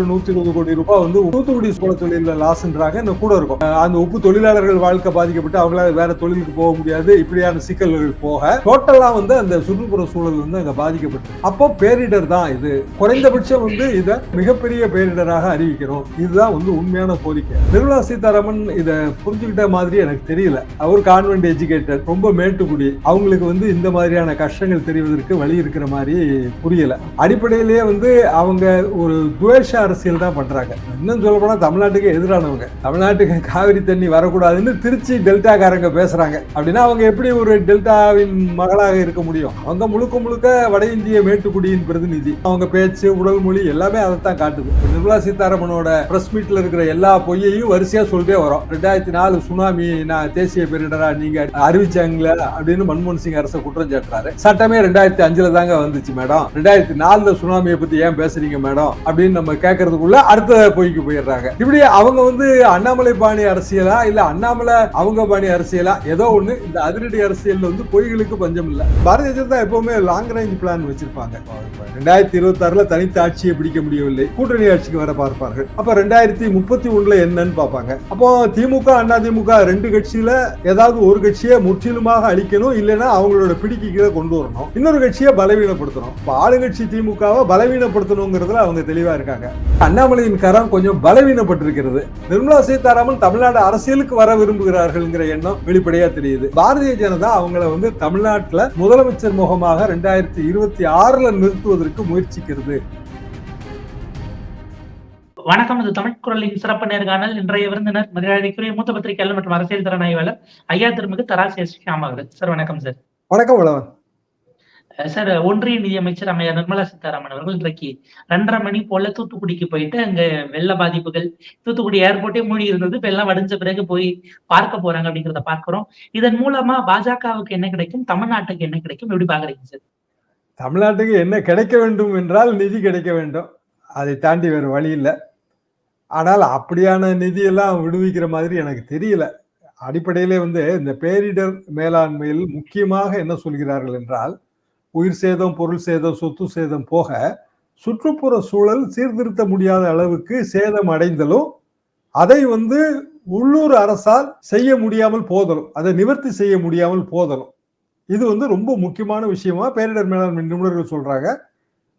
ஒரு நூத்தி இருபது கோடி ரூபாய் வந்து தூத்துக்குடி சோழ தொழில லாஸ்ன்றாங்க இந்த கூட இருக்கும். அந்த உப்பு தொழிலாளர்கள் வாழ்க்கை பாதிக்கப்பட்டு அவங்களால வேற தொழிலுக்கு போக முடியாது. இப்படியான சிக்கல்கள் போக டோட்டலா வந்து அந்த சுற்றுப்புற சூழல் வந்து அங்க பாதிக்கப்பட்டு. அப்போ பேரிடர் தான் இது. குறைந்தபட்சம் வந்து இதை மிகப்பெரிய பேரிடராக அறிவிக்கிறோம். இதுதான் வந்து உண்மையான கோரிக்கை. நிர்மலா சீதாராமன் இதை புரிஞ்சுக்கிட்ட மாதிரி எனக்கு தெரியல. அவர் கான்வென்ட் எஜுகேட்டட் ரொம்ப மேட்டுக்குடி. அவங்களுக்கு வந்து இந்த மாதிரியான கஷ்டங்கள் தெரிவதற்கு வழி இருக்கிற மாதிரி புரியல. அடிப்படையிலேயே வந்து அவங்க ஒரு துவேஷ அரசியல் தான் பண்றாங்க. இன்னும் சொல்ல போனா தமிழ்நாட்டுக்கு எதிரானவங்க. தமிழ்நாட்டுக்கு காவிரி தண்ணி வரக்கூடாதுன்னு திருச்சி டெல்டாக்காரங்க பேசுறாங்க. அப்படின்னா அவங்க எப்படி ஒரு டெல்டாவின் மகளாக இருக்க முடியும்? அவங்க முழுக்க முழுக்க வட இந்திய மேட்டுக்குடியின் பிரதிநிதி. அவங்க பேச்சு உடல் மொழி எல்லாமே அதைத்தான் காட்டுது. நிர்மலா சீதாராமனோட பிரஸ் மீட்ல இருக்கிற எல்லா பொய்யையும் வரிசையா சொல்லிட்டே வரும். ரெண்டாயிரத்தி நாலு சுனாமி நான் தேசிய பேரிடரா நீங்க அறிவிச்சாங்களே அப்படின்னு மன்மோகன் சிங் அரசை குற்றம் சாட்டுறாரு. சட்டமே ரெண்டாயிரத்தி அஞ்சுல தாங்க வந்துச்சு மேடம். ரெண்டாயிரத்தி நாலுல சுனாமியை பத்தி ஏன் பேசுறீங்க மேடம்? அப்படின்னு நம்ம கேட்கறதுக்குள்ள அடுத்த பொய்க்கு போயிடுறாங்க. இப்படி அவங்க வந்து அண்ணாமலை பாணி அரசியலா இல்ல அண்ணாமலை அவங்க பாணி அரசியலா? ஏதோ ஒண்ணு. இந்த அதிரடி அரசியல் வந்து பொய்களுக்கு பஞ்சம் இல்ல. பாரதிய ஜனதா எப்பவுமே லாங் ரேஞ்ச் பிளான் வச்சிருப்பாங்க. ரெண்டாயிரத்தி இருபத்தி ஆறுல தனித்த ஆட்சியை பிடிக்க முடியவில்லை. கூட்டணி ஆட்சிக்கு வர பார்ப்பார்கள். அப்ப ரெண்டாயிரத்தி முப்பத்தி ஒண்ணுல என்னன்னு பார்ப்பாங்க. அப்போ திமுக அண்ணா திமுக ரெண்டு கட்சியில ஏதாவது ஒரு கட்சியை முற்றிலுமாக அழிக்கணும் இல்லைன்னா அவங்களோட பிடிக்கு கீழே கொண்டு வரணும். இன்னொரு கட்சியை பலவீனப்படுத்தணும். இப்ப ஆளுங்கட்சி திமுகவை பலவீனப்படுத்தணுங்கிறதுல அவங்க தெளிவா இருக்காங்க. அண்ணாமலையின் கரம் கொஞ்சம் பலவீனப்பட்டிருக்கிறது. நிர்மலா சீதாராமன் தமிழ்நாடு அரசியலுக்கு வர விரும்புகிறார்கள்ங்கிற எண்ணம் வெளிப்படையா தெரியுது. பாரதிய ஜனதா அவங்கள வந்து தமிழ்நாட்டுல முதலமைச்சர் முகமாக ரெண்டாயிரத்தி இருபத்தி ஆறுல நிறுத்துவதற்கு முயற்சிக்கிறது. வணக்கம் இது தமிழ் குரலின் சிறப்பு நேர்காணல். இன்றைய விருந்தினர் மரியாதைக்குரிய மூத்த பத்திரிகையாளர் மற்றும் அரசியல் திறனாய்வாளர் ஐயா திருமிகு தராசி எஸ் சார் வணக்கம் சார். வணக்கம் வளவன். சார் ஒன்றிய நிதியமைச்சர் அமைச்சர் நிர்மலா சீதாராமன் அவர்கள் இன்றைக்கு ரெண்டரை மணி போல தூத்துக்குடிக்கு போயிட்டு அங்க வெள்ள பாதிப்புகள் தூத்துக்குடி ஏர்போர்ட்டே மூடி இருந்தது இப்ப எல்லாம் வடிஞ்ச பிறகு போய் பார்க்க போறாங்க அப்படிங்கிறத பார்க்கிறோம். இதன் மூலமா பாஜகவுக்கு என்ன கிடைக்கும்? தமிழ்நாட்டுக்கு என்ன கிடைக்கும்? எப்படி பாக்குறீங்க சார்? தமிழ்நாட்டுக்கு என்ன கிடைக்க வேண்டும் என்றால் நிதி கிடைக்க வேண்டும். அதை தாண்டி வேறு வழி இல்லை. ஆனால் அப்படியான நிதியெல்லாம் விடுவிக்கிற மாதிரி எனக்கு தெரியல. அடிப்படையிலே வந்து இந்த பேரிடர் மேலாண்மையில் முக்கியமாக என்ன சொல்கிறார்கள் என்றால் உயிர் சேதம் பொருள் சேதம் சொத்து சேதம் போக சுற்றுப்புற சூழல் சீர்திருத்த முடியாத அளவுக்கு சேதம் அடைந்தலும் அதை வந்து உள்ளூர் அரசால் செய்ய முடியாமல் போதலும் அதை நிவர்த்தி செய்ய முடியாமல் போதலும். இது வந்து ரொம்ப முக்கியமான விஷயமா பேரிடர் மேலாண்மை நிபுணர்கள் சொல்றாங்க.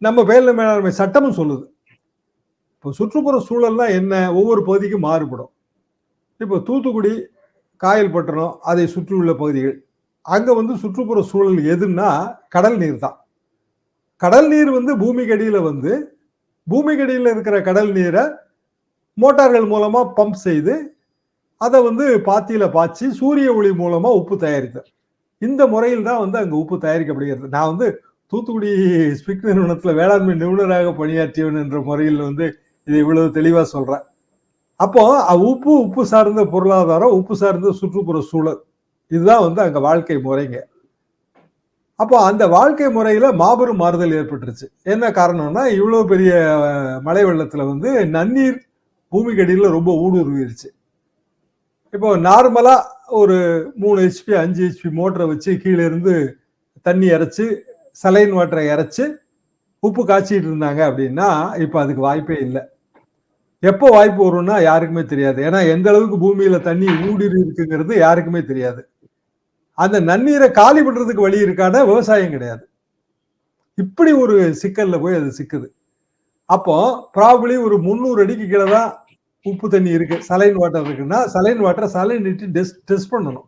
நம்ம பேரிடர் மேலாண்மை சட்டமும் சொல்லுது. இப்போ சுற்றுப்புற சூழல்னா என்ன? ஒவ்வொரு பகுதிக்கும் மாறுபடும். இப்போ தூத்துக்குடி காயல்பட்டணம் அதை சுற்றியுள்ள பகுதிகள். அங்கே வந்து சுற்றுப்புற சூழல் எதுன்னா கடல் நீர் தான். கடல் நீர் வந்து பூமிக்கு அடியில் வந்து பூமிக்கு அடியில் இருக்கிற கடல் நீரை மோட்டார்கள் மூலமாக பம்ப் செய்து அதை வந்து பாத்தியில் பாய்ச்சி சூரிய ஒளி மூலமாக உப்பு தயாரித்தல். இந்த முறையில் தான் வந்து அங்கே உப்பு தயாரிக்கப்படுகிறது. நான் வந்து தூத்துக்குடி ஸ்பிக் நிறுவனத்தில் வேளாண்மை நிபுணராக பணியாற்றியவன் என்ற முறையில் வந்து இதை இவ்வளவு தெளிவாக சொல்கிறேன் அப்போ உப்பு உப்பு சார்ந்த பொருளாதாரம் உப்பு சார்ந்த சுற்றுப்புற சூழல் இதுதான் வந்து அங்கே வாழ்க்கை முறைங்க. அப்போ அந்த வாழ்க்கை முறையில் மாபெரும் மாறுதல் ஏற்பட்டுருச்சு. என்ன காரணம்னா இவ்வளோ பெரிய மழை வெள்ளத்தில் வந்து நன்னீர் பூமிக்கு அடியில் ரொம்ப ஊடுருவிருச்சு. இப்போ நார்மலாக ஒரு மூணு ஹெச்பி அஞ்சு ஹெச்பி மோட்டரை வச்சு கீழே இருந்து தண்ணி இறைச்சி சலைன் வாட்டரை இறைச்சி உப்பு காய்ச்சிட்டு இருந்தாங்க அப்படின்னா இப்போ அதுக்கு வாய்ப்பே இல்லை. எப்போ வாய்ப்பு வரும்னா யாருக்குமே தெரியாது. ஏன்னா எந்த அளவுக்கு பூமியில தண்ணி ஊடுருவி இருக்குங்கிறது யாருக்குமே தெரியாது. அந்த நன்னீரை காலி பண்றதுக்கு வழி இருக்கான விவசாயம் கிடையாது. இப்படி ஒரு சிக்கல்ல போய் அது சிக்குது. அப்போ ப்ராபபிளி ஒரு முந்நூறு அடிக்கு கீழே தான் உப்பு தண்ணி இருக்கு. சலைன் வாட்டர் இருக்குன்னா சலைன் வாட்டரை சலைன் டெஸ்ட் டெஸ்ட் பண்ணணும்.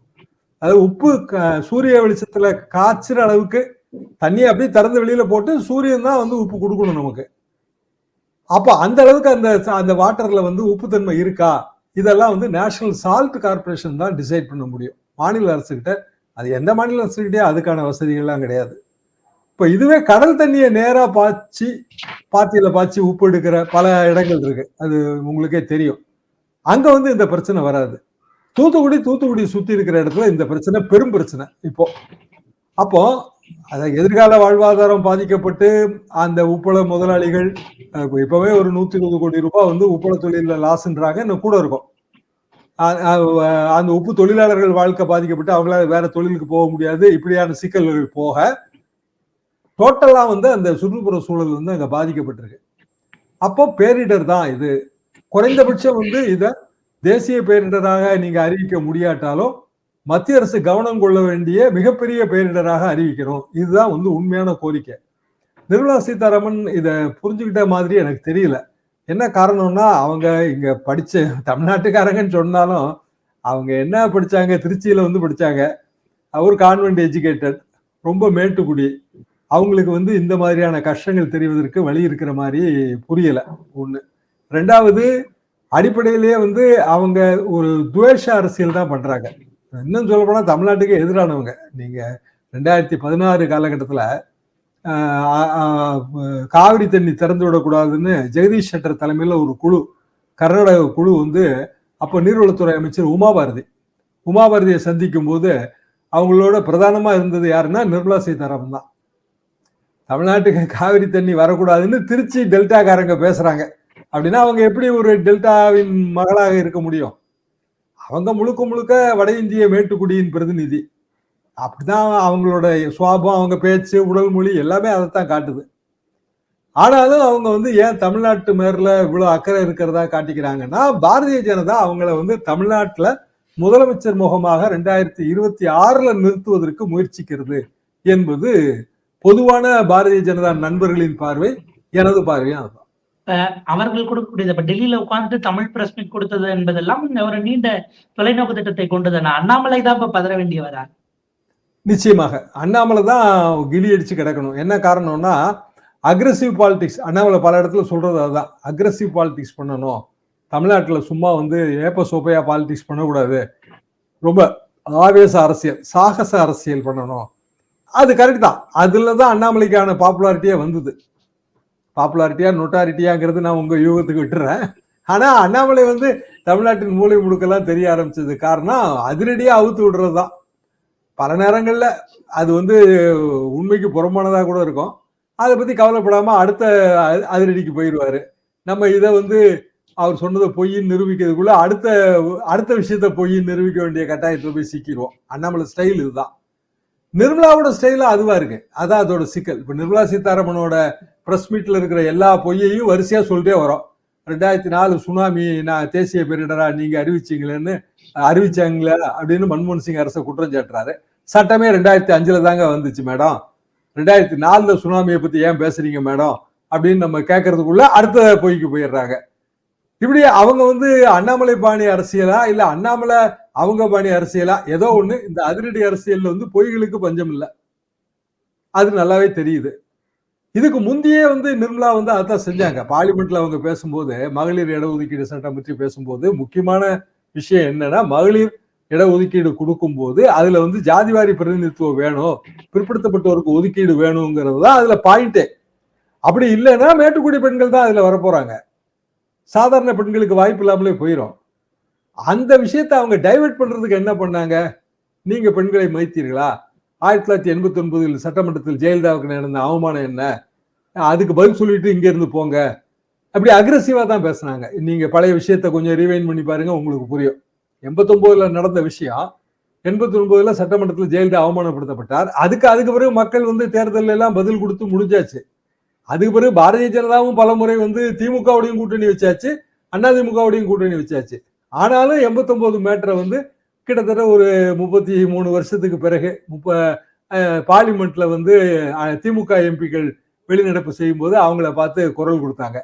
அது உப்பு க- சூரிய வெளிச்சத்துல காய்ச்சுற அளவுக்கு தண்ணியை அப்படியே திறந்து வெளியில போட்டு சூரியன் தான் வந்து உப்பு கொடுக்கணும் நமக்கு. அப்போ அந்த அளவுக்கு அந்த அந்த வாட்டர்ல வந்து உப்புத்தன்மை இருக்கா? இதெல்லாம் வந்து நேஷனல் சால்ட் கார்பரேஷன் தான் டிசைட் பண்ண முடியும். மாநில அரசுகிட்ட அது எந்த மாநிலம் அரசுகிட்டே அதுக்கான வசதிகள்லாம் கிடையாது. இப்போ இதுவே கடல் தண்ணியை நேரா பாய்ச்சி பாத்தியில பாய்ச்சி உப்பு எடுக்கிற பல இடங்கள் இருக்கு. அது உங்களுக்கே தெரியும். அங்க வந்து இந்த பிரச்சனை வராது. தூத்துக்குடி தூத்துக்குடி சுத்தி இருக்கிற இடத்துல இந்த பிரச்சனை பெரும் பிரச்சனை இப்போ. அப்போ அத எதிர்கால வாழ்வாதாரம் பாதிக்கப்பட்டு அந்த உப்பள முதலாளிகள் இப்பவே ஒரு நூத்தி இருபது கோடி ரூபாய் வந்து உப்பள தொழில லாஸ்ன்றாங்க இன்னும் கூட இருக்கும். அந்த உப்பு தொழிலாளர்கள் வாழ்க்கை பாதிக்கப்பட்டு அவங்களால வேற தொழிலுக்கு போக முடியாது. இப்படியான சிக்கல்கள் போக டோட்டலா வந்து அந்த சுற்றுப்புற சூழல் வந்து அங்க பாதிக்கப்பட்டிருக்கு. அப்போ பேரிடர் தான் இது. குறைந்தபட்சம் வந்து இத தேசிய பேரிடராக நீங்க அறிவிக்க முடியாட்டாலும் மத்திய அரசு கவனம் கொள்ள வேண்டிய மிகப்பெரிய பேரிடராக அறிவிக்கிறோம். இதுதான் வந்து உண்மையான கோரிக்கை. நிர்மலா சீதாராமன் இதை புரிஞ்சுக்கிட்ட மாதிரி எனக்கு தெரியல. என்ன காரணம்னா அவங்க இங்க படிச்ச தமிழ்நாட்டுக்காரங்கன்னு சொன்னாலும் அவங்க என்ன படிச்சாங்க? திருச்சியில வந்து படிச்சாங்க. அவர் கான்வென்ட் எஜுகேட்டட் ரொம்ப மேட்டுக்குடி. அவங்களுக்கு வந்து இந்த மாதிரியான கஷ்டங்கள் தெரிவதற்கு வழி இருக்கிற மாதிரி புரியல. ஒண்ணு. ரெண்டாவது அடிப்படையிலேயே வந்து அவங்க ஒரு துவேஷ அரசியல் தான் பண்றாங்க. இன்னும் சொல்ல போனா தமிழ்நாட்டுக்கு எதிரானவங்க. நீங்க ரெண்டாயிரத்தி பதினாறு காலகட்டத்துல காவிரி தண்ணி திறந்து விடக்கூடாதுன்னு ஜெகதீஷ் ஷெட்டர் தலைமையில் ஒரு குழு கர்நாடக குழு வந்து அப்போ நீர்வளத்துறை அமைச்சர் உமாபாரதி. உமாபாரதியை சந்திக்கும் போது அவங்களோட பிரதானமாக இருந்தது யாருன்னா நிர்மலா சீதாராமன் தான். தமிழ்நாட்டுக்கு காவிரி தண்ணி வரக்கூடாதுன்னு திருச்சி டெல்டாக்காரங்க பேசுறாங்க. அப்படின்னா அவங்க எப்படி ஒரு டெல்டாவின் மகளாக இருக்க முடியும்? அவங்க முழுக்க முழுக்க வட இந்திய மேட்டுக்குடியின் பிரதிநிதி. அப்படிதான் அவங்களோட சுவாபம் அவங்க பேச்சு உடல் மொழி எல்லாமே அதைத்தான் காட்டுது. ஆனாலும் அவங்க வந்து ஏன் தமிழ்நாட்டு மேர்ல இவ்வளவு அக்கறை இருக்கிறதா காட்டிக்கிறாங்கன்னா பாரதிய ஜனதா அவங்கள வந்து தமிழ்நாட்டுல முதலமைச்சர் முகமாக ரெண்டாயிரத்தி இருபத்தி ஆறுல நிறுத்துவதற்கு முயற்சிக்கிறது என்பது பொதுவான பாரதிய ஜனதா நண்பர்களின் பார்வை எனது பார்வையும் அதுதான். அவர்கள் கொடுக்கக்கூடியது இப்ப டெல்லியில உட்கார்ந்துட்டு தமிழ் பிரஸ் மீட் கொடுத்தது என்பதெல்லாம் ஒரு நீண்ட தொலைநோக்கு திட்டத்தை கொண்டது. அண்ணாமலை தான் இப்ப பதற வேண்டியவரா? நிச்சயமாக. அண்ணாமலை தான் கிளி அடிச்சு கிடக்கணும். என்ன காரணம்னா அக்ரஸிவ் பாலிடிக்ஸ் அண்ணாமலை பல இடத்துல சொல்றது அதுதான். அக்ரஸிவ் பாலிடிக்ஸ் பண்ணணும். தமிழ்நாட்டில் சும்மா வந்து ஏப்ப சோப்பையா பாலிடிக்ஸ் பண்ணக்கூடாது. ரொம்ப ஆவேச அரசியல் சாகச அரசியல் பண்ணணும். அது கரெக்ட் தான். அதில் தான் அண்ணாமலைக்கான பாப்புலாரிட்டியே வந்தது. பாப்புலாரிட்டியா நொட்டாரிட்டியாங்கிறது நான் உங்கள் யூகத்துக்கு விட்டுறேன். ஆனால் அண்ணாமலை வந்து தமிழ்நாட்டின் மூளை முடுக்கெல்லாம் தெரிய ஆரம்பிச்சது. காரணம் அதிரடியாக அவுத்து விடுறது தான் பல நேரங்களில் அது வந்து உண்மைக்கு புறமானதாக கூட இருக்கும். அதை பற்றி கவலைப்படாமல் அடுத்த அதிரடிக்கு போயிடுவார். நம்ம இதை வந்து அவர் சொன்னதை பொய்ன்னு நிரூபிக்கிறதுக்குள்ள அடுத்த அடுத்த விஷயத்த பொய்ன்னு நிரூபிக்க வேண்டிய கட்டாயத்தில் போய் சிக்கிடுவோம். அண்ணாமலை ஸ்டைல் இதுதான். நிர்மலாவோட ஸ்டைலும் அதுவா இருக்கு. அதான் அதோட சிக்கல். இப்போ நிர்மலா சீதாராமனோட ப்ரெஸ் மீட்டில் இருக்கிற எல்லா பொய்யையும் வரிசையாக சொல்லிட்டே வரோம். ரெண்டாயிரத்தி நாலு சுனாமி நான் தேசிய பேரிடரா நீங்கள் அறிவிச்சீங்களேன்னு அறிவிச்சாங்களே அப்படின்னு மன்மோகன் சிங் அரசை குற்றம் சாட்டுறாரு. சட்டமே ரெண்டாயிரத்தி அஞ்சில் தாங்க வந்துச்சு மேடம் ரெண்டாயிரத்தி நாலில் சுனாமியை பற்றி ஏன் பேசுறீங்க மேடம் அப்படின்னு நம்ம கேட்கறதுக்குள்ள அடுத்த பொய்க்கு போயிடுறாங்க. இப்படி அவங்க வந்து அண்ணாமலை பாணி அரசியலா இல்ல அண்ணாமலை அவங்க பாணி அரசியலா? ஏதோ ஒண்ணு இந்த அதிரடி அரசியல்ல வந்து பொய்களுக்கு பஞ்சம் இல்லை. அது நல்லாவே தெரியுது. இதுக்கு முந்தையே வந்து நிர்மலா வந்து அதான் செஞ்சாங்க. பார்லிமெண்ட்ல அவங்க பேசும்போது மகளிர் இடஒதுக்கீடு சட்டம் பற்றி பேசும்போது முக்கியமான விஷயம் என்னன்னா மகளிர் இடஒதுக்கீடு கொடுக்கும்போது அதுல வந்து ஜாதிவாரி பிரதிநிதித்துவம் வேணும் பிற்படுத்தப்பட்டோருக்கு ஒதுக்கீடு வேணுங்கிறது தான் அதுல பாயிண்டே அப்படி இல்லைன்னா மேட்டுக்குடி பெண்கள் தான் அதுல வரப்போறாங்க. சாதாரண பெண்களுக்கு வாய்ப்பு இல்லாமலே போயிடும் அந்த விஷயத்தை அவங்க டைவெர்ட் பண்றதுக்கு என்ன பண்ணாங்க? நீங்க பெண்களை மைத்தீர்களா ஆயிரத்தி தொள்ளாயிரத்தி எண்பத்தி ஒன்பதில் சட்டமன்றத்தில் ஜெயலலிதாவுக்கு நடந்த அவமானம் என்ன? அதுக்கு பதில் சொல்லிட்டு இங்க இருந்து போங்க. அப்படி அக்ரஸிவா தான் பேசுனாங்க. நீங்க பழைய விஷயத்த கொஞ்சம் ரிவைன் பண்ணி பாருங்க உங்களுக்கு புரியும். எண்பத்தொம்போதில் நடந்த விஷயம் எண்பத்தி ஒன்பதுல சட்டமன்றத்தில் ஜெயலலிதா அவமானப்படுத்தப்பட்டார். அதுக்கு அதுக்கு பிறகு மக்கள் வந்து தேர்தலில் எல்லாம் பதில் கொடுத்து முடிஞ்சாச்சு. அதுக்கு பிறகு பாரதிய ஜனதாவும் பல முறை வந்து திமுகவுடையும் கூட்டணி வச்சாச்சு அதிமுகவுடையும் கூட்டணி வச்சாச்சு. ஆனாலும் எண்பத்தொம்போது மேட்டரை வந்து கிட்டத்தட்ட ஒரு முப்பத்தி மூணு வருஷத்துக்கு பிறகு முப்ப பார்லிமெண்ட்ல வந்து திமுக எம்பிக்கள் வெளிநடப்பு செய்யும்போது அவங்கள பார்த்து குரல் கொடுத்தாங்க.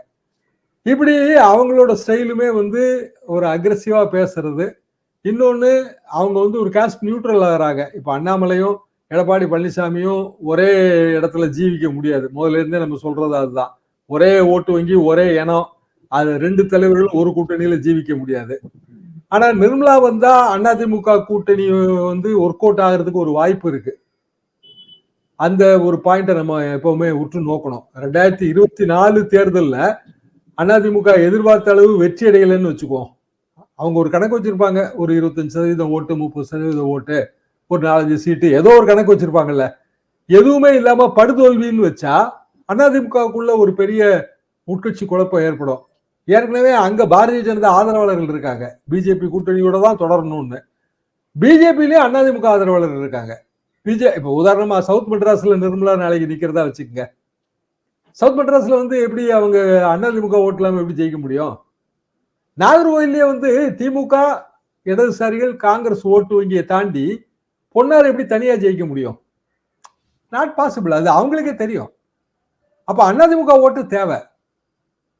இப்படி அவங்களோட ஸ்டைலுமே வந்து ஒரு அக்ரெசிவா பேசுறது இன்னொன்று அவங்க வந்து ஒரு காஸ்ட் நியூட்ரல் ஆகிறாங்க. இப்போ அண்ணாமலையும் எடப்பாடி பழனிசாமியும் ஒரே இடத்துல ஜீவிக்க முடியாது. முதல்ல இருந்தே நம்ம சொல்றது அதுதான். ஒரே ஓட்டு வங்கி ஒரே இனம் அது ரெண்டு தலைவர்கள் ஒரு கூட்டணியில ஜீவிக்க முடியாது. ஆனா நிர்மலா வந்தா அதிமுக கூட்டணி வந்து ஒர்க் அவுட் ஆகிறதுக்கு ஒரு வாய்ப்பு இருக்கு. அந்த ஒரு பாயிண்ட்டை நம்ம எப்பவுமே உற்று நோக்கணும். ரெண்டாயிரத்தி இருபத்தி நாலு தேர்தலில் அதிமுக எதிர்பார்த்த அளவு வெற்றி அடையலைன்னு வச்சுக்குவோம். அவங்க ஒரு கணக்கு வச்சிருப்பாங்க. ஒரு இருபத்தஞ்சு சதவீதம் ஓட்டு முப்பது சதவீதம் ஓட்டு ஒரு நாலஞ்சு சீட்டு ஏதோ ஒரு கணக்கு வச்சிருப்பாங்கல்ல. எதுவுமே இல்லாம படுதோல்வின்னு வச்சா அதிமுகவுக்குள்ள ஒரு பெரிய உட்கட்சி குழப்பம் ஏற்படும். ஏற்கனவே அங்க பாரதிய ஜனதா ஆதரவாளர்கள் இருக்காங்க. பிஜேபி கூட்டணியோட தான் தொடரணும்னு. பிஜேபிலயும் அதிமுக ஆதரவாளர்கள் இருக்காங்க. பிஜே இப்ப உதாரணமா சவுத் மெட்ராஸ்ல நிர்மலா நாளைக்கு நிக்கிறதா வச்சுக்கோங்க. சவுத் மெட்ராஸ்ல வந்து எப்படி அவங்க அதிமுக ஓட்டு எப்படி ஜெயிக்க முடியும்? நாகர்கோயிலே வந்து திமுக இடதுசாரிகள் காங்கிரஸ் ஓட்டு வங்கியை தாண்டி பொன்னார் எப்படி தனியா ஜெயிக்க முடியும்? நாட் பாசிபிள் அது அவங்களுக்கே தெரியும். அப்ப அதிமுக ஓட்டு தேவை.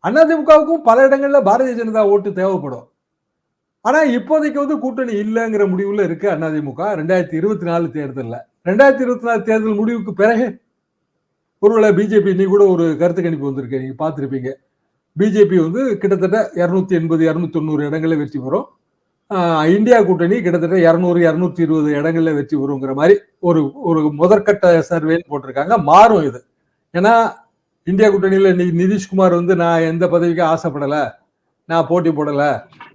அதிமுகவுக்கும் பல இடங்கள்ல பாரதிய ஜனதா ஓட்டு தேவைப்படும். ஆனா இப்போதைக்கு வந்து கூட்டணி இல்லைங்கிற முடிவுல இருக்கு அதிமுக. ரெண்டாயிரத்தி இருபத்தி நாலு தேர்தலில். ரெண்டாயிரத்தி இருபத்தி நாலு தேர்தல் முடிவுக்கு பிறகு ஒருவேளை பிஜேபி இன்னைக்கு கூட ஒரு கருத்து கணிப்பு வந்திருக்கு நீங்க பார்த்துருப்பீங்க. பிஜேபி வந்து கிட்டத்தட்ட இரநூத்தி எண்பது இரநூத்தி தொண்ணூறு இடங்களில் வெற்றி பெறும். இந்தியா கூட்டணி கிட்டத்தட்ட இரநூறு இரநூத்தி இருபது இடங்களில் வெற்றி பெறுங்கிற மாதிரி ஒரு ஒரு முதற்கட்ட சர்வேன்னு போட்டிருக்காங்க. மாறும் இது. ஏன்னா இந்தியா கூட்டணியில் இன்னைக்கு நிதிஷ்குமார் வந்து நான் எந்த பதவிக்கும் ஆசைப்படலை நான் போட்டி போடலை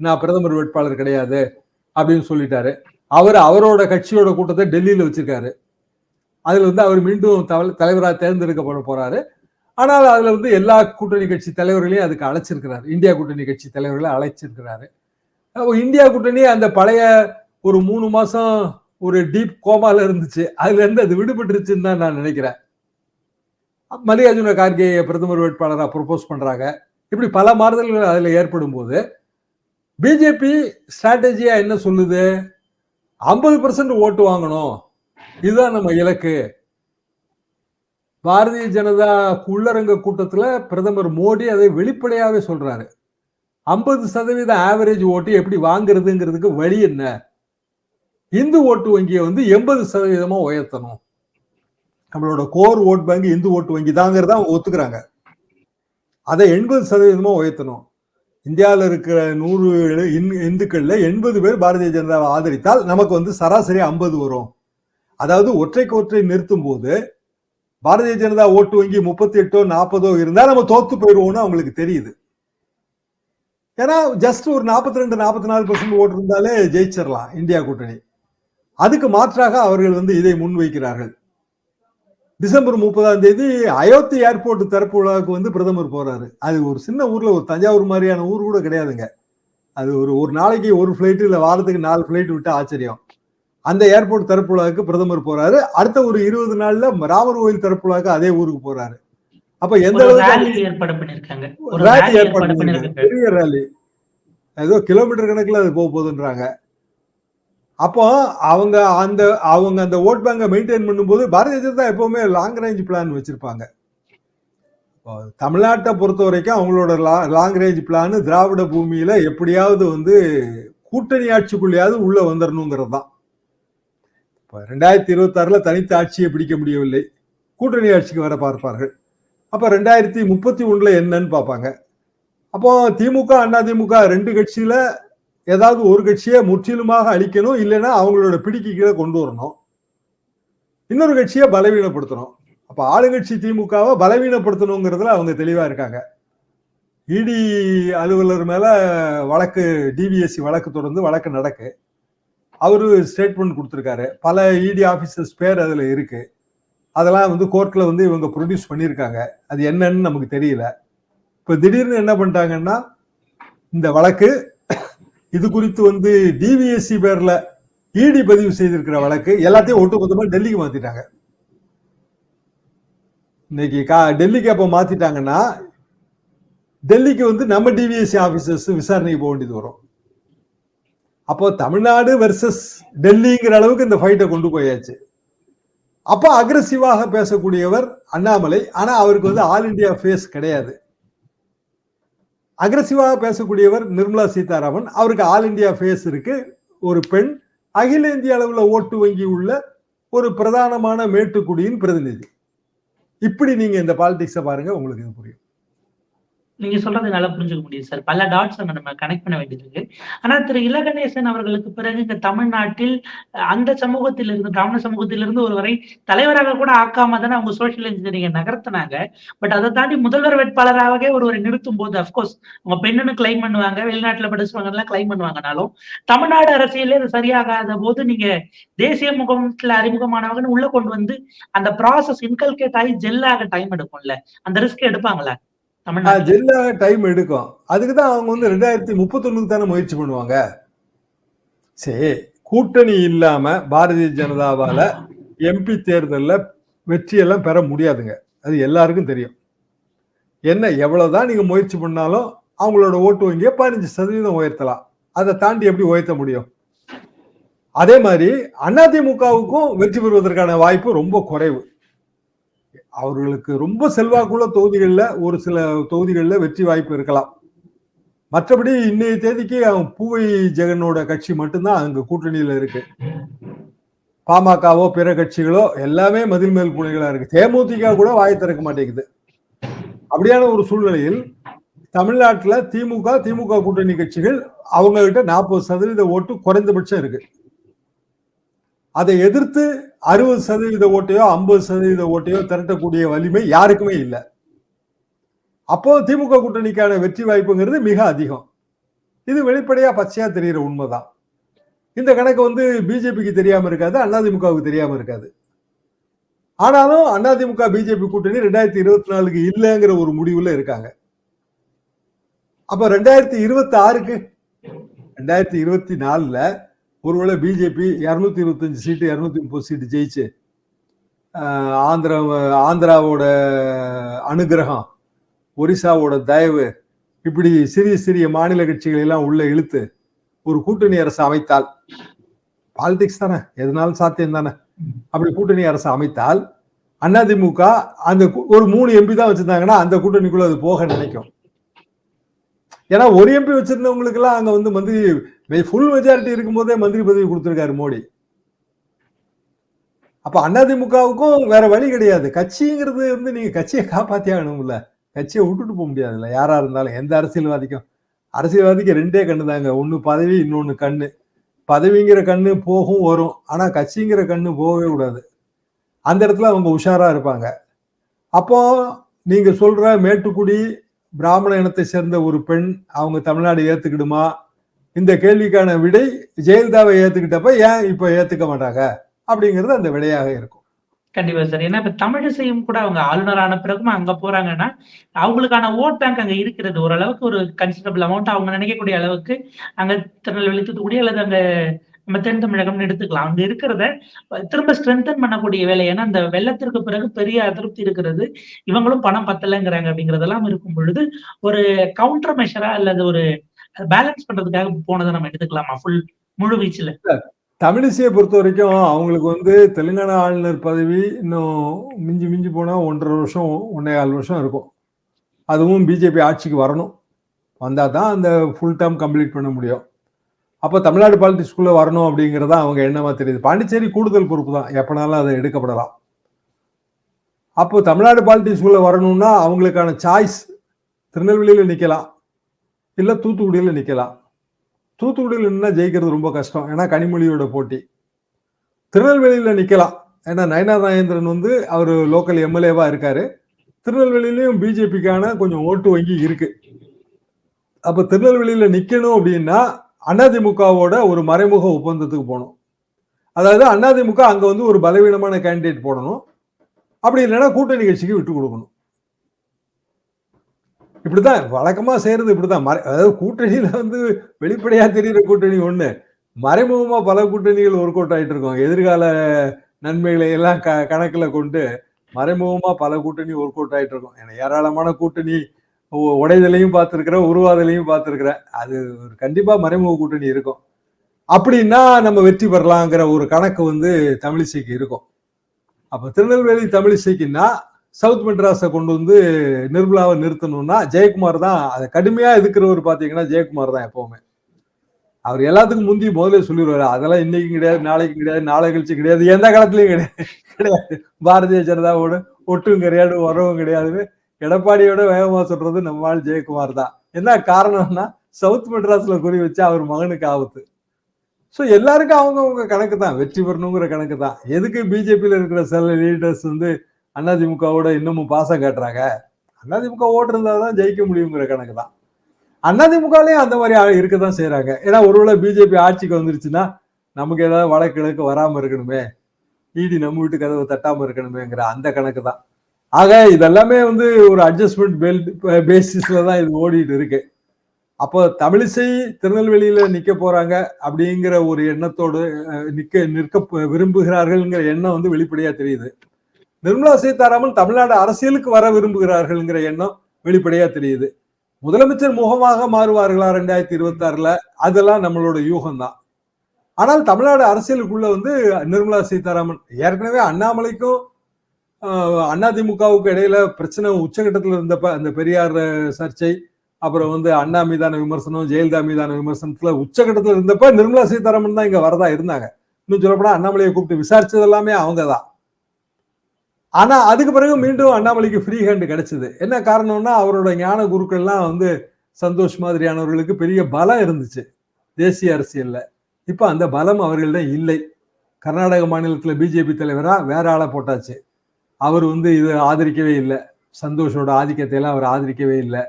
நான் பிரதமர் வேட்பாளர் கிடையாது அப்படின்னு சொல்லிட்டாரு. அவர் அவரோட கட்சியோட கூட்டத்தை டெல்லியில் வச்சிருக்காரு. அதில் வந்து அவர் மீண்டும் தலைவராக தேர்ந்தெடுக்கப்பட போறாரு. ஆனால் அதுல வந்து எல்லா கூட்டணி கட்சி தலைவர்களையும் அதுக்கு அழைச்சிருக்கிறாரு. இந்தியா கூட்டணி கட்சி தலைவர்களை அழைச்சிருக்கிறாரு. அப்போ இந்தியா கூட்டணி அந்த பழைய ஒரு மூணு மாசம் ஒரு டீப் கோமால இருந்துச்சு. அதுல இருந்து அது விடுபட்டுருச்சுன்னு தான் நான் நினைக்கிறேன். மல்லிகார்ஜுன கார்கே பிரதமர் வேட்பாளராக ப்ரொபோஸ் பண்றாங்க. இப்படி பல மாறுதல்கள் அதில் ஏற்படும் போது பிஜேபி ஸ்ட்ராட்டஜியா என்ன சொல்லுது? ஐம்பது பர்சன்ட் ஓட்டு வாங்கணும். இதுதான் நம்ம இலக்கு. பாரதிய ஜனதா உள்ளரங்க கூட்டத்தில் பிரதமர் மோடி அதை வெளிப்படையாகவே சொல்கிறாரு ஐம்பது சதவீத ஆவரேஜ் ஓட்டு எப்படி வாங்குறதுங்கிறதுக்கு வழி என்ன? இந்து ஓட்டு வங்கியை வந்து எண்பது சதவீதமாக உயர்த்தணும். நம்மளோட கோர் ஓட் பேங்க் இந்து ஓட்டு வங்கி தாங்கிறத அவங்க ஒத்துக்கிறாங்க. அதை எண்பது சதவீதமாக உயர்த்தணும். இந்தியாவில் இருக்கிற நூறு இந்துக்களில் எண்பது பேர் பாரதிய ஜனதாவை ஆதரித்தால் நமக்கு வந்து சராசரி ஐம்பது வரும். அதாவது ஒற்றைக்கு ஒற்றை நிறுத்தும் போது பாரதிய ஜனதா ஓட்டு வங்கி முப்பத்தி எட்டோ நாற்பதோ இருந்தா நம்ம தோத்து போயிடுவோம்னு அவங்களுக்கு தெரியுது. ஏன்னா ஜஸ்ட் ஒரு நாற்பத்தி ரெண்டு நாற்பத்தி நாலு பர்சன்ட் ஓட்டு இருந்தாலே ஜெயிச்சிடலாம் இந்தியா கூட்டணி. அதுக்கு மாற்றாக அவர்கள் வந்து இதை முன்வைக்கிறார்கள். டிசம்பர் முப்பதாம் தேதி அயோத்தி ஏர்போர்ட் திறப்பு விழாவுக்கு வந்து பிரதமர் போறாரு. அது ஒரு சின்ன ஊர்ல ஒரு தஞ்சாவூர் மாதிரியான ஊர் கூட கிடையாதுங்க. அது ஒரு ஒரு நாளைக்கு ஒரு ஃப்ளைட்டு இல்லை வாரத்துக்கு நாலு ஃபிளைட் விட்டு ஆச்சரியம். அந்த ஏர்போர்ட் திறப்பு விழாவுக்கு பிரதமர் போறாரு. அடுத்த ஒரு இருபது நாள்ல ராமர் கோயில் திறப்பு விழாவுக்கு அதே ஊருக்கு போறாரு. அப்ப எந்த அளவுக்கு ரேலி ஏற்பாடு பண்ணிருக்காங்க. பெரிய ரேலி ஏதோ கிலோமீட்டர் கணக்குல அது போக போகுதுன்றாங்க. அப்போ அவங்க அந்த அவங்க அந்த ஓட் பேங்கை மெயின்டைன் பண்ணும்போது பாரதிய ஜனதா எப்பவுமே லாங் ரேஞ்ச் பிளான் வச்சிருப்பாங்க. தமிழ்நாட்டை பொறுத்த வரைக்கும் அவங்களோட லாங் ரேஞ்ச் பிளான் திராவிட பூமியில எப்படியாவது வந்து கூட்டணி ஆட்சிக்குள்ளேயாவது உள்ள வந்துடணுங்கிறது தான் இப்போ ரெண்டாயிரத்தி இருபத்தாறுல தனித்த ஆட்சியை பிடிக்க முடியவில்லை. கூட்டணி ஆட்சிக்கு வர பார்ப்பார்கள். அப்போ ரெண்டாயிரத்தி முப்பத்தி ஒன்றில் என்னன்னு பார்ப்பாங்க. அப்போ திமுக அண்ணா திமுக ரெண்டு கட்சியில் ஏதாவது ஒரு கட்சியை முற்றிலுமாக அழிக்கணும் இல்லைன்னா அவங்களோட பிடிக்கு கீழே கொண்டு வரணும். இன்னொரு கட்சியை பலவீனப்படுத்தணும். அப்போ ஆளுங்கட்சி திமுகவை பலவீனப்படுத்தணுங்கிறதுல அவங்க தெளிவாக இருக்காங்க. இடி அலுவலர் மேலே வழக்கு டிவிஎஸ்சி வழக்கு தொடர்ந்து வழக்கு நடக்கு. அவரு ஸ்டேட்மெண்ட் கொடுத்துருக்காரு. பல இடி ஆஃபீஸர்ஸ் பேர் அதில் இருக்கு. அதெல்லாம் வந்து கோர்ட்டில் வந்து இவங்க ப்ரொடியூஸ் பண்ணியிருக்காங்க. அது என்னன்னு நமக்கு தெரியல. இப்போ திடீர்னு என்ன பண்ணிட்டாங்கன்னா இந்த வழக்கு இது குறித்து வந்து டிவிஎஸ்சி பேரில் இடி பதிவு செய்திருக்கிற வழக்கு எல்லாத்தையும் ஒட்டுமொத்தமா டெல்லிக்கு மாற்றிட்டாங்க இன்னைக்கு கா டெல்லிக்கு அப்போ மாற்றிட்டாங்கன்னா டெல்லிக்கு வந்து நம்ம டிவிஎஸ்சி ஆஃபீஸர்ஸ் விசாரணைக்கு போக வேண்டியது வரும். அப்போ தமிழ்நாடு வெர்சஸ் டெல்லிங்கிற அளவுக்கு இந்த ஃபைட்டை கொண்டு போயாச்சு. அப்போ அக்ரஸிவாக பேசக்கூடியவர் அண்ணாமலை. ஆனா அவருக்கு வந்து ஆல் இந்தியா ஃபேஸ் கிடையாது. அக்ரஸிவாக பேசக்கூடியவர் நிர்மலா சீதாராமன். அவருக்கு ஆல் இந்தியா ஃபேஸ் இருக்கு ஒரு பெண். அகில இந்திய அளவில் ஓட்டு வங்கி உள்ள ஒரு பிரதானமான மேட்டுக்குடியின் பிரதிநிதி. இப்படி நீங்க இந்த பாலிடிக்ஸை பாருங்க உங்களுக்கு இது புரியும். நீங்க சொல்றது நல்லா புரிஞ்சுக்க முடியுது சார் பல டாட்ஸ் அங்க நம்ம கனெக்ட் பண்ண வேண்டியது இருக்கு. ஆனா திரு இலகணேசன் அவர்களுக்கு பிறகு இங்க தமிழ்நாட்டில் அந்த சமூகத்திலிருந்து பிராமண சமூகத்திலிருந்து ஒருவரை தலைவராக கூட ஆக்காம தானே அவங்க சோசியல் இன்ஜினியரிங் நகர்த்தினாங்க. பட் அதை தாண்டி முதல்வர் வேட்பாளராகவே ஒருவரை நிறுத்தும் போது அப்கோர்ஸ் அவங்க பெண்ணுன்னு கிளைம் பண்ணுவாங்க வெளிநாட்டுல படிச்சவங்க எல்லாம் கிளைம் பண்ணுவாங்கனாலும் தமிழ்நாடு அரசியலே அது சரியாகாத போது நீங்க தேசிய முகத்துல அறிமுகமானவங்கன்னு உள்ள கொண்டு வந்து அந்த ப்ராசஸ் இன்கல்கேட் ஆகி ஜெல்லாக டைம் எடுக்கும்ல. அந்த ரிஸ்க் எடுப்பாங்களா? ஜெல்லாக டைம் எடுக்கும். அதுக்கு தான் அவங்க வந்து ரெண்டாயிரத்தி முப்பத்தொன்னுக்கு தானே முயற்சி பண்ணுவாங்க. சரி கூட்டணி இல்லாம பாரதிய ஜனதாவால எம்பி தேர்தலில் வெற்றியெல்லாம் பெற முடியாதுங்க. அது எல்லாருக்கும் தெரியும். என்ன எவ்வளவுதான் நீங்க முயற்சி பண்ணாலும் அவங்களோட ஓட்டு வங்கியை பதினஞ்சு சதவீதம் உயர்த்தலாம். அதை தாண்டி எப்படி உயர்த்த முடியும்? அதே மாதிரி அதிமுகவுக்கும் வெற்றி பெறுவதற்கான வாய்ப்பு ரொம்ப குறைவு. அவர்களுக்கு ரொம்ப செல்வாக்குள்ள தொகுதிகளில் ஒரு சில தொகுதிகளில் வெற்றி வாய்ப்பு இருக்கலாம். மற்றபடி இன்னைய தேதிக்கு அவன் பூவை ஜெகனோட கட்சி மட்டும்தான் அங்க கூட்டணியில இருக்கு. பாமகவோ பிற கட்சிகளோ எல்லாமே மதில் மேல் புலிகளா இருக்கு. தேமுதிக கூட வாய் திறக்க மாட்டேங்குது. அப்படியான ஒரு சூழ்நிலையில் தமிழ்நாட்டுல திமுக திமுக கூட்டணி கட்சிகள் அவங்க கிட்ட நாற்பது சதவீத ஓட்டு குறைந்தபட்சம் இருக்கு. அதை எதிர்த்து அறுபது சதவீத ஓட்டையோ ஐம்பது சதவீத ஓட்டையோ திரட்டக்கூடிய வலிமை யாருக்குமே இல்லை. அப்போ திமுக கூட்டணிக்கான வெற்றி வாய்ப்புங்கிறது மிக அதிகம். இது வெளிப்படையா பச்சையா தெரிகிற உண்மைதான். இந்த கணக்கு வந்து பிஜேபிக்கு தெரியாம இருக்காது அதிமுகவுக்கு தெரியாம இருக்காது. ஆனாலும் அதிமுக பிஜேபி கூட்டணி ரெண்டாயிரத்தி இருபத்தி நாலுக்கு இல்லைங்கிற ஒரு முடிவுல இருக்காங்க. அப்ப ரெண்டாயிரத்தி இருபத்தி ஆறுக்கு ரெண்டாயிரத்தி இருபத்தி நாலுல ஒருவேளை பிஜேபி இருநூத்தி இருபத்தஞ்சு சீட்டு இருநூத்தி முப்பது சீட்டு ஜெயிச்சு ஆஹ், ஆந்திரா ஆந்திராவோட அனுகிரகம் ஒரிசாவோட தயவு இப்படி சிறிய சிறிய மாநில கட்சிகளை எல்லாம் உள்ள இழுத்து ஒரு கூட்டணி அரசு அமைத்தால் பாலிடிக்ஸ் தானே எதுனாலும் சாத்தியம் தானே. அப்படி கூட்டணி அரசு அமைத்தால் அதிமுக அந்த ஒரு மூணு எம்பி தான் வச்சிருந்தாங்கன்னா அந்த கூட்டணிக்குள்ள அது போக நினைக்கும். ஏன்னா ஒரு எம்பி வச்சிருந்தவங்களுக்கு எல்லாம் அங்க வந்து மந்திரி ஃபுல் மெஜாரிட்டி இருக்கும்போதே மந்திரி பதவி கொடுத்துருக்காரு மோடி. அப்போ அதிமுகவுக்கும் வேற வழி கிடையாது. கட்சிங்கிறது வந்து நீங்கள் கட்சியை காப்பாற்றி ஆகணும்ல. கட்சியை விட்டுட்டு போக முடியாதுல்ல. யாராக இருந்தாலும் எந்த அரசியல்வாதிக்கும். அரசியல்வாதிக்கு ரெண்டே கண்ணு தாங்க. ஒன்று பதவி இன்னொன்று கண்ணு. பதவிங்கிற கண்ணு போகும் வரும். ஆனால் கட்சிங்கிற கண்ணு போகவே கூடாது. அந்த இடத்துல அவங்க உஷாராக இருப்பாங்க. அப்போ நீங்கள் சொல்கிற மேட்டுக்குடி பிராமண இனத்தை சேர்ந்த ஒரு பெண் அவங்க தமிழ்நாடு ஏற்றுக்கிடுமா இந்த கேள்விக்கான விடை ஜெயலலிதாவை ஏத்துக்கிட்டப்ப ஏன் இப்ப ஏத்துக்க மாட்டாங்க? அப்படிங்கிறது அந்த விடையாக இருக்கும். கண்டிப்பா சார். ஏன்னா இப்ப தமிழிசையும் கூட அவங்க ஆளுநர் ஆன பிறகும் அங்க போறாங்கன்னா அவங்களுக்கான ஓட் பேங்க் அங்க இருக்கிறது. ஓரளவுக்கு ஒரு கன்சிடபிள் அமௌண்ட் அவங்க நினைக்கக்கூடிய அளவுக்கு அங்க திருநெல்வேலி தூத்துக்குடி அல்லது அங்க நம்ம தென் தமிழகம்னு எடுத்துக்கலாம். அங்க இருக்கிறத திரும்ப ஸ்ட்ரென்தன் பண்ணக்கூடிய வேலை. ஏன்னா அந்த வெள்ளத்திற்கு பிறகு பெரிய அதிருப்தி இருக்கிறது. இவங்களும் பணம் பத்தலைங்கிறாங்க அப்படிங்கறதெல்லாம் இருக்கும் பொழுது ஒரு கவுண்டர் மெஷரா அல்லது ஒரு பேலன்ஸ் பண்றதுக்காக போனதை நம்ம எடுத்துக்கலாமா? ஃபுல் முழு வீச்சுல. தமிழிசையை பொறுத்த வரைக்கும் அவங்களுக்கு வந்து தெலுங்கானா ஆளுநர் பதவி இன்னும் மிஞ்சி மிஞ்சி போனால் ஒன்றரை வருஷம் ஒன்றே கால் வருஷம் இருக்கும். அதுவும் பிஜேபி ஆட்சிக்கு வரணும். வந்தால் தான் அந்த ஃபுல் டேர்ம் கம்ப்ளீட் பண்ண முடியும். அப்போ தமிழ்நாடு பாலிட்டிக்ஸ்குள்ளே வரணும் அப்படிங்கிறதா அவங்க என்னமா தெரியுது. பாண்டிச்சேரி கூடுதல் பொறுப்பு தான். எப்பனாலும் அதை எடுக்கப்படலாம். அப்போ தமிழ்நாடு பாலிட்டிக்ஸ்குள்ளே வரணும்னா அவங்களுக்கான சாய்ஸ் திருநெல்வேலியில் நிற்கலாம் இல்லை தூத்துக்குடியில் நிற்கலாம் தூத்துக்குடியில் நின்னா ஜெயிக்கிறது ரொம்ப கஷ்டம். ஏன்னா கனிமொழியோட போட்டி. திருநெல்வேலியில் நிற்கலாம் ஏன்னா நயனா நாகேந்திரன் வந்து அவர் லோக்கல் எம்எல்ஏவா இருக்காரு. திருநெல்வேலியிலையும் பிஜேபிக்கான கொஞ்சம் ஓட்டு வங்கி இருக்கு. அப்போ திருநெல்வேலியில் நிற்கணும் அப்படின்னா அதிமுகவோட ஒரு மறைமுக ஒப்பந்தத்துக்கு போகணும். அதாவது அதிமுக அங்கே வந்து ஒரு பலவீனமான கேண்டிடேட் போடணும். அப்படி இல்லைன்னா கூட்டணி கட்சிக்கு விட்டு கொடுக்கணும். இப்படிதான் வழக்கமா செய்யறது இப்படிதான். மறை- அதாவது கூட்டணியில வந்து வெளிப்படையா தெரியுற கூட்டணி ஒண்ணு. மறைமுகமா பல கூட்டணிகள் ஒர்க் அவுட் ஆயிட்டு இருக்கோம். எதிர்கால நன்மைகளை எல்லாம் க கணக்குல கொண்டு மறைமுகமா பல கூட்டணி ஒர்க் அவுட் ஆயிட்டு இருக்கும். ஏன்னா ஏராளமான கூட்டணி உடைதலையும் பார்த்துருக்குறேன் உருவாதலையும் பார்த்துருக்குறேன் அது ஒரு கண்டிப்பா மறைமுக கூட்டணி இருக்கும். அப்படின்னா நம்ம வெற்றி பெறலாங்கிற ஒரு கணக்கு வந்து தமிழிசைக்கு இருக்கும். அப்ப திருநெல்வேலி தமிழிசைக்குன்னா சவுத் மெட்ராஸை கொண்டு வந்து நிர்மலாவை நிறுத்தணும்னா ஜெயக்குமார் தான் அதை கடுமையாக எதுக்குறவர் பார்த்தீங்கன்னா ஜெயக்குமார் தான் எப்போவுமே. அவர் எல்லாத்துக்கும் முந்தி முதல்ல சொல்லிடுவாரு அதெல்லாம் இன்னைக்கும் கிடையாது நாளைக்கும் கிடையாது நாளை கழிச்சு கிடையாது எந்த காலத்துலயும் கிடையாது கிடையாது. பாரதிய ஜனதாவோட ஒட்டும் கிடையாது உறவும் கிடையாதுன்னு எடப்பாடியோட வேகமா சொல்றது நம்மால் ஜெயக்குமார் தான். என்ன காரணம்னா சவுத் மெட்ராஸ்ல குறி வச்சு அவர் மகனுக்கு ஆபத்து. ஸோ எல்லாருக்கும் அவங்கவுங்க கணக்கு தான் வெற்றி பெறணுங்கிற கணக்கு தான். எதுக்கு பிஜேபியில் இருக்கிற சில லீடர்ஸ் வந்து அதிமுகவோட இன்னமும் பாசம் காட்டுறாங்க. அதிமுக ஓட்டு இருந்தால் தான் ஜெயிக்க முடியுங்கிற கணக்கு தான். அதிமுகலையும் அந்த மாதிரி இருக்க தான் செய்கிறாங்க ஏன்னா ஒருவேளை பிஜேபி ஆட்சிக்கு வந்துருச்சுன்னா நமக்கு ஏதாவது வழக்கு கிழக்கு வராமல் இருக்கணுமே. ஈடி நம்ம வீட்டு கதவை தட்டாமல் இருக்கணுமேங்கிற அந்த கணக்கு தான். ஆக இதெல்லாமே வந்து ஒரு அட்ஜஸ்ட்மெண்ட் பெல்ட் பேசிஸில் தான் இது ஓடிட்டு இருக்கு. அப்போ தமிழிசை திருநெல்வேலியில் நிற்க போகிறாங்க அப்படிங்கிற ஒரு எண்ணத்தோடு நிற்க நிற்க விரும்புகிறார்கள்ங்கிற எண்ணம் வந்து வெளிப்படையாக தெரியுது. நிர்மலா சீதாராமன் தமிழ்நாடு அரசியலுக்கு வர விரும்புகிறார்கள்ங்கிற எண்ணம் வெளிப்படையா தெரியுது. முதலமைச்சர் முகமாக மாறுவார்களா ரெண்டாயிரத்தி இருபத்தி ஆறுல அதெல்லாம் நம்மளோட யூகம் தான் ஆனால் தமிழ்நாடு அரசியலுக்குள்ள வந்து நிர்மலா சீதாராமன் ஏற்கனவே அண்ணாமலைக்கும் அதிமுகவுக்கு இடையில பிரச்சனை உச்சகட்டத்தில் இருந்தப்ப அந்த பெரியார் சர்ச்சை அப்புறம் வந்து அண்ணா மீதான விமர்சனம் ஜெயலலிதா மீதான விமர்சனத்துல உச்சகட்டத்தில் இருந்தப்ப நிர்மலா சீதாராமன் தான் இங்க வரதா இருந்தாங்க. இன்னும் சொல்லப்போனா அண்ணாமலையை கூப்பிட்டு விசாரிச்சது எல்லாமே அவங்க தான் ஆனா அதுக்கு பிறகு மீண்டும் அண்ணாமலைக்கு ஃப்ரீ ஹேண்ட் கிடைச்சது. என்ன காரணம்னா அவரோட ஞான குருக்கள்லாம் வந்து சந்தோஷ் மாதிரியானவர்களுக்கு பெரிய பலம் இருந்துச்சு. தேசிய அரசியல்ல. இப்ப அந்த பலம் அவர்களிடம் இல்லை. கர்நாடக மாநிலத்துல பிஜேபி தலைவரா வேற ஆளை போட்டாச்சு. அவர் வந்து இது ஆதரிக்கவே இல்லை. சந்தோஷோட ஆதிக்கத்தை எல்லாம் அவர் ஆதரிக்கவே இல்லை.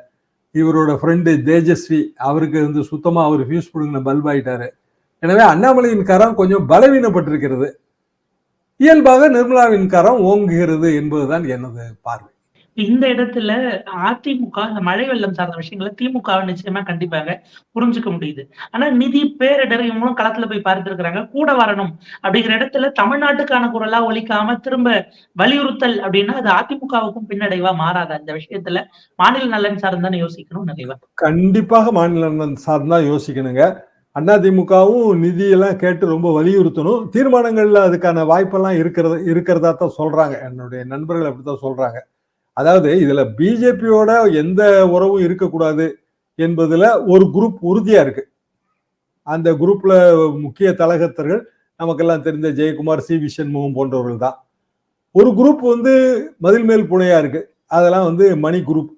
இவரோட ஃப்ரெண்டு தேஜஸ்வி அவருக்கு வந்து சுத்தமா அவர் ஃபியூஸ் பிடுங்கின பல்ப் ஆயிட்டாரு. எனவே அண்ணாமலையின் கரம் கொஞ்சம் பலவீனப்பட்டிருக்கிறது. இயல்பாக நிர்மலாவின் கரம் ஓங்குகிறது என்பதுதான் எனது பார்வை. இந்த இடத்துல அதிமுக இந்த மழை வெள்ளம் சார்ந்த விஷயங்களை திமுக நிச்சயமா கண்டிப்பாக புரிஞ்சுக்க முடியுது. ஆனா நிதி பேரிடர் இவங்களும் களத்துல போய் பார்த்திருக்கிறாங்க. கூட வரணும் அப்படிங்கிற இடத்துல தமிழ்நாட்டுக்கான குரலா ஒலிக்காம திரும்ப வலியுறுத்தல் அப்படின்னா அது அதிமுகவுக்கும் பின்னடைவா மாறாத? இந்த விஷயத்துல மாநில நலன் சார்ந்தானே யோசிக்கணும் நிறைவா கண்டிப்பாக மாநில நலன் சார்ந்தான் யோசிக்கணுங்க. அதிமுகவும் நிதியெல்லாம் கேட்டு ரொம்ப வலியுறுத்தணும். தீர்மானங்கள்ல அதுக்கான வாய்ப்பெல்லாம் இருக்கிறது இருக்கிறதா தான் சொல்றாங்க. என்னுடைய நண்பர்கள் அப்படித்தான் சொல்றாங்க. அதாவது இதுல பிஜேபியோட எந்த உறவும் இருக்கக்கூடாது என்பதுல ஒரு குரூப் உறுதியா இருக்கு. அந்த குரூப்ல முக்கிய தலகத்தர்கள் நமக்கெல்லாம் தெரிந்த ஜெயக்குமார் சி. விஷன்முகம் போன்றவர்கள் தான். ஒரு குரூப் வந்து மதில் மேல் புனையா இருக்கு. அதெல்லாம் வந்து மணி குரூப்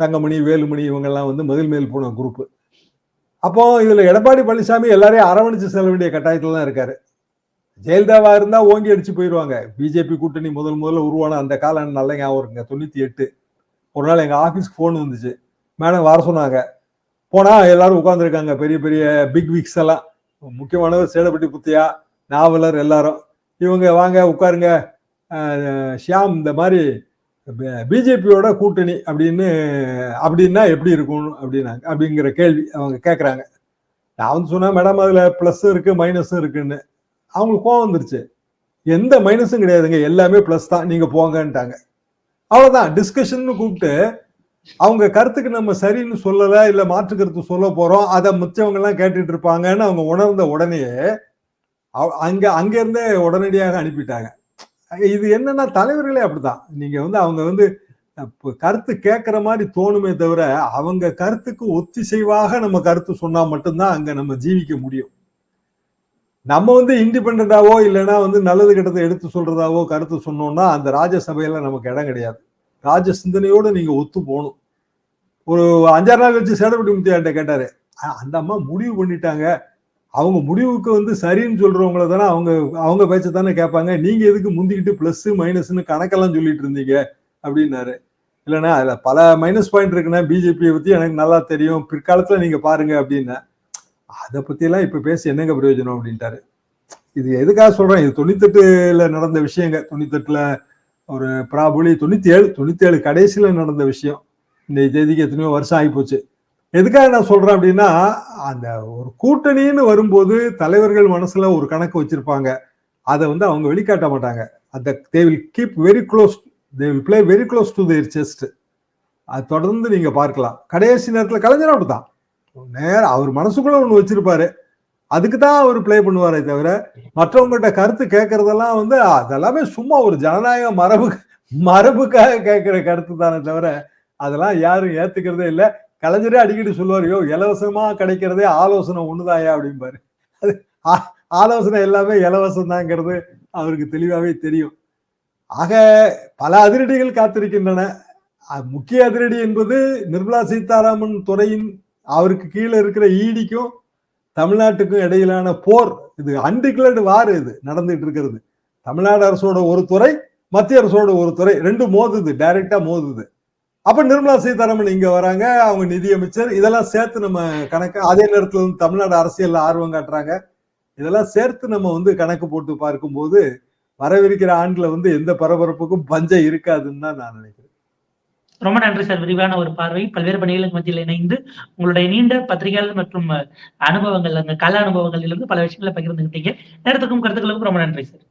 தங்கமணி வேலுமணி இவங்கெல்லாம் வந்து மதில் மேல் போன குரூப் அப்போ இதில் எடப்பாடி பழனிசாமி எல்லாரையும் அரவணைச்சு செல்ல வேண்டிய கட்டாயத்தில் தான் இருக்காரு. ஜெயலலிதாவா இருந்தால் ஓங்கி அடிச்சு போயிடுவாங்க பிஜேபி கூட்டணி முதல் முதல்ல உருவான அந்த காலம் நல்ல ஞாபகம் இருக்குங்க. தொண்ணூற்றி எட்டு. ஒரு நாள் எங்கள் ஆஃபீஸ்க்கு ஃபோன் வந்துச்சு. மேடம் வர சொன்னாங்க. போனால் எல்லாரும் உட்காந்துருக்காங்க பெரிய பெரிய பிக் விக்ஸ் எல்லாம். முக்கியமானவர் சேடப்பட்டி புத்தியா நாவலர் எல்லாரும். இவங்க வாங்க உட்காருங்க. ஷியாம் இந்த மாதிரி பிஜேபியோட கூட்டணி அப்படின்னு அப்படின்னா எப்படி இருக்கும் அப்படின்னாங்க அப்படிங்கிற கேள்வி அவங்க கேட்குறாங்க நான் வந்து சொன்னேன் மேடம் அதில் ப்ளஸ்ஸும் இருக்குது மைனஸும் இருக்குன்னு. அவங்களுக்கு கோவம் வந்துருச்சு. எந்த மைனஸும் கிடையாதுங்க எல்லாமே ப்ளஸ் தான் நீங்கள் போங்கன்ட்டாங்க. அவ்வளோதான் டிஸ்கஷன் கூப்பிட்டு அவங்க கருத்துக்கு நம்ம சரின்னு சொல்லலை இல்லை மாற்று கருத்து சொல்ல போகிறோம் அதை மிச்சவங்கெல்லாம் கேட்டுட்டு இருப்பாங்கன்னு அவங்க உணர்ந்த உடனேயே அவ- அங்கேருந்தே இருந்தே உடனடியாக அனுப்பிட்டாங்க. இது என்னன்னா தலைவர்களே அப்படிதான். நீங்க வந்து அவங்க வந்து கருத்து கேட்குற மாதிரி தோணுமே தவிர அவங்க கருத்துக்கு ஒத்திசைவாக நம்ம கருத்து சொன்னா மட்டும்தான் அங்க நம்ம ஜீவிக்க முடியும். நம்ம வந்து இண்டிபெண்டாவோ இல்லைன்னா வந்து நல்லது கெட்டதை எடுத்து சொல்றதாவோ கருத்து சொன்னோம்னா அந்த ராஜசபையில நமக்கு இடம் கிடையாது. ராஜ சிந்தனையோடு நீங்க ஒத்து போகணும். ஒரு அஞ்சாறு நாள் வச்சு சேடப்பட்டி முத்தியாட்ட கேட்டாரு அந்த அம்மா முடிவு பண்ணிட்டாங்க. அவங்க முடிவுக்கு வந்து சரின்னு சொல்றவங்கள தானே அவங்க அவங்க பேச்ச தானே கேட்பாங்க. நீங்க எதுக்கு முந்திக்கிட்டு பிளஸ் மைனஸ்னு கணக்கெல்லாம் சொல்லிட்டு இருந்தீங்க? அப்படின்னாரு. இல்லைன்னா அதில் பல மைனஸ் பாயிண்ட் இருக்குன்னா பிஜேபியை பற்றி எனக்கு நல்லா தெரியும். பிற்காலத்தில் நீங்கள் பாருங்க அப்படின்னா அதை பற்றியெல்லாம் இப்போ பேசி என்னங்க பிரயோஜனம் அப்படின்ட்டாரு. இது எதுக்காக சொல்கிறேன் இது தொண்ணூத்தெட்டுல நடந்த விஷயங்க. தொண்ணூத்தெட்டில் ஒரு ப்ராபுலி தொண்ணூற்றி ஏழு தொண்ணூற்றி ஏழு கடைசியில் நடந்த விஷயம். இந்த தேதிக்கு எத்தனையோ வருஷம் ஆகிப்போச்சு. எதுக்காக நான் சொல்கிறேன் அப்படின்னா அந்த ஒரு கூட்டணின்னு வரும்போது தலைவர்கள் மனசுல ஒரு கணக்கு வச்சிருப்பாங்க. அதை வந்து அவங்க வெளிக்காட்ட மாட்டாங்க. அந்த they will keep very close they will play very close to their chest அது தொடர்ந்து நீங்க பார்க்கலாம். கடைசி நேரத்தில் கலைஞர் அப்படிதான் நேரம் அவர் மனசுக்குள்ள ஒன்று வச்சிருப்பாரு. அதுக்கு தான் அவர் ப்ளே பண்ணுவாரே தவிர மற்றவங்ககிட்ட கருத்து கேட்கறதெல்லாம் வந்து அதெல்லாமே சும்மா ஒரு ஜனநாயக மரபு மரபுக்காக கேட்கிற கருத்து தானே தவிர அதெல்லாம் யாரும் ஏத்துக்கிறதே இல்லை. கலைஞரே அடிக்கடி சொல்லுவார் யோ இலவசமா கிடைக்கிறதே ஆலோசனை ஒண்ணுதாயா அப்படிம்பாரு. அது ஆ- ஆலோசனை எல்லாமே இலவசம் தாங்கிறது அவருக்கு தெளிவாகவே தெரியும். ஆக பல அதிரடிகள் காத்திருக்கின்றன. முக்கிய அதிரடி என்பது நிர்மலா சீதாராமன் துறையின் அவருக்கு கீழே இருக்கிற ஈடிக்கும் தமிழ்நாட்டுக்கும் இடையிலான போர். இது அன்டிக்ளர்டு வார் இது நடந்துட்டு இருக்கிறது. தமிழ்நாடு அரசோட ஒரு துறை மத்திய அரசோட ஒரு துறை ரெண்டு மோதுது டைரக்டா மோதுது. அப்ப நிர்மலா சீதாராமன் இங்க வராங்க அவங்க நிதியமைச்சர் இதெல்லாம் சேர்த்து நம்ம கணக்கு அதே நேரத்துல வந்து தமிழ்நாடு அரசியல்ல ஆர்வம் காட்டுறாங்க. இதெல்லாம் சேர்த்து நம்ம வந்து கணக்கு போட்டு பார்க்கும்போது வரவிருக்கிற ஆண்டுல வந்து எந்த பரபரப்புக்கும் பஞ்சம் இருக்காதுன்னு தான் நான் நினைக்கிறேன். ரொம்ப நன்றி சார். விரிவான ஒரு பார்வை. பல்வேறு பணிகளுக்கு மத்தியில் இணைந்து உங்களுடைய நீண்ட பத்திரிகைகள் மற்றும் அனுபவங்கள் அந்த கல அனுபவங்களிலிருந்து பல விஷயங்களை பகிர்ந்துக்கிட்டீங்க நேரத்துக்கும் கருத்துக்களுக்கும் ரொம்ப நன்றி சார்.